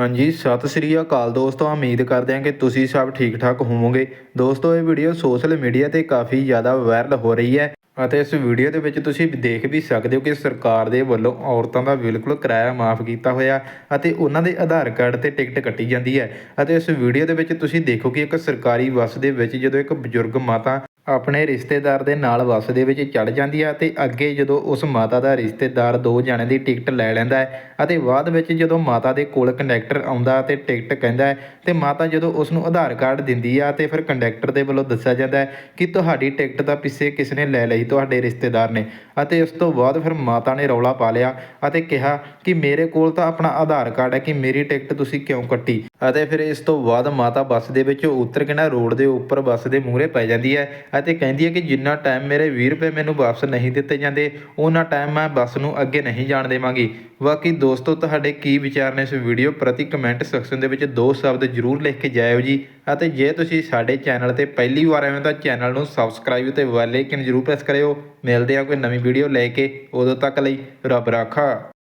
ਹਾਂਜੀ, ਸਤਿ ਸ੍ਰੀ ਅਕਾਲ ਦੋਸਤੋ, ਉਮੀਦ ਕਰਦੇ ਹਾਂ ਕਿ ਤੁਸੀਂ ਸਭ ਠੀਕ ਠਾਕ ਹੋਵੋਗੇ। ਦੋਸਤੋ, ਇਹ ਵੀਡੀਓ ਸੋਸ਼ਲ ਮੀਡੀਆ ਤੇ ਕਾਫੀ ਜ਼ਿਆਦਾ ਵਾਇਰਲ ਹੋ ਰਹੀ ਹੈ ਅਤੇ ਇਸ ਵੀਡੀਓ ਦੇ ਵਿੱਚ ਤੁਸੀਂ ਦੇਖ ਵੀ ਸਕਦੇ ਹੋ ਕਿ ਸਰਕਾਰ ਦੇ ਵੱਲੋਂ ਔਰਤਾਂ ਦਾ ਬਿਲਕੁਲ ਕਿਰਾਇਆ ਮਾਫ ਕੀਤਾ ਹੋਇਆ ਅਤੇ ਉਹਨਾਂ ਦੇ ਆਧਾਰ ਕਾਰਡ ਤੇ ਟਿਕਟ ਕੱਟੀ ਜਾਂਦੀ ਹੈ ਅਤੇ ਇਸ ਵੀਡੀਓ ਦੇ ਵਿੱਚ ਤੁਸੀਂ ਦੇਖੋ ਕਿ ਇੱਕ ਸਰਕਾਰੀ ਬੱਸ ਦੇ ਵਿੱਚ ਜਦੋਂ ਇੱਕ ਬਜ਼ੁਰਗ ਮਾਤਾ ਆਪਣੇ ਰਿਸ਼ਤੇਦਾਰ ਦੇ ਨਾਲ ਬੱਸ ਦੇ ਵਿੱਚ ਚੜ ਜਾਂਦੀ ਹੈ ਤੇ ਅੱਗੇ ਜਦੋਂ ਉਸ ਮਾਤਾ ਦਾ ਰਿਸ਼ਤੇਦਾਰ ਦੋ ਜਣੇ ਦੀ ਟਿਕਟ ਲੈ ਲੈਂਦਾ ਹੈ ਅਤੇ ਬਾਅਦ ਵਿੱਚ ਜਦੋਂ ਮਾਤਾ ਦੇ ਕੋਲ ਕੰਡਕਟਰ ਆਉਂਦਾ ਤੇ ਟਿਕਟ ਕਹਿੰਦਾ ਹੈ ਤੇ ਮਾਤਾ ਜਦੋਂ ਉਸ ਨੂੰ ਆਧਾਰ ਕਾਰਡ ਦਿੰਦੀ ਆ ਤੇ ਫਿਰ ਕੰਡਕਟਰ ਦੇ ਵੱਲੋਂ ਦੱਸਿਆ ਜਾਂਦਾ ਕਿ ਤੁਹਾਡੀ ਟਿਕਟ ਤਾਂ ਪਿੱਛੇ ਕਿਸ ਨੇ ਲੈ ਲਈ ਤੁਹਾਡੇ ਰਿਸ਼ਤੇਦਾਰ ਨੇ ਅਤੇ ਉਸ ਤੋਂ ਬਾਅਦ ਫਿਰ ਮਾਤਾ ਨੇ ਰੌਲਾ ਪਾ ਲਿਆ ਅਤੇ ਕਿਹਾ ਕਿ ਮੇਰੇ ਕੋਲ ਤਾਂ ਆਪਣਾ ਆਧਾਰ ਕਾਰਡ ਹੈ ਕਿ ਮੇਰੀ ਟਿਕਟ ਤੁਸੀਂ ਕਿਉਂ ਕੱਟੀ? ਅਤੇ ਫਿਰ ਇਸ ਤੋਂ ਬਾਅਦ ਮਾਤਾ ਬੱਸ ਦੇ ਵਿੱਚੋਂ ਉਤਰ ਕੇ ਨਾ ਰੋਡ ਦੇ ਉੱਪਰ ਬੱਸ ਦੇ ਮੂਹਰੇ ਪੈ ਜਾਂਦੀ ਹੈ ਅਤੇ ਕਹਿੰਦੀ ਹੈ ਕਿ ਜਿੰਨਾ ਟਾਈਮ ਮੇਰੇ 20 ਰੁਪਏ ਮੈਨੂੰ ਵਾਪਸ ਨਹੀਂ ਦਿੱਤੇ ਜਾਂਦੇ ਉਹਨਾਂ ਟਾਈਮ ਮੈਂ ਬੱਸ ਨੂੰ ਅੱਗੇ ਨਹੀਂ ਜਾਣ ਦੇਵਾਂਗੀ। ਬਾਕੀ ਦੋਸਤੋ, ਤੁਹਾਡੇ ਕੀ ਵਿਚਾਰ ਨੇ ਇਸ ਵੀਡੀਓ ਪ੍ਰਤੀ ਕਮੈਂਟ ਸੈਕਸ਼ਨ ਦੇ ਵਿੱਚ ਦੋ ਸ਼ਬਦ ਜ਼ਰੂਰ ਲਿਖ ਕੇ ਜਾਇਓ ਜੀ। ਅਤੇ ਜੇ ਤੁਸੀਂ ਸਾਡੇ ਚੈਨਲ ਤੇ ਪਹਿਲੀ ਵਾਰ ਆਏ ਹੋ ਤਾਂ ਚੈਨਲ ਨੂੰ ਸਬਸਕ੍ਰਾਈਬ ਤੇ ਬੈਲ ਆਈਕਨ ਜ਼ਰੂਰ ਪ੍ਰੈਸ ਕਰਿਓ। ਮਿਲਦੇ ਆ ਕੋਈ ਨਵੀਂ ਵੀਡੀਓ ਲੈ ਕੇ, ਉਦੋਂ ਤੱਕ ਲਈ ਰੱਬ ਰਾਖਾ।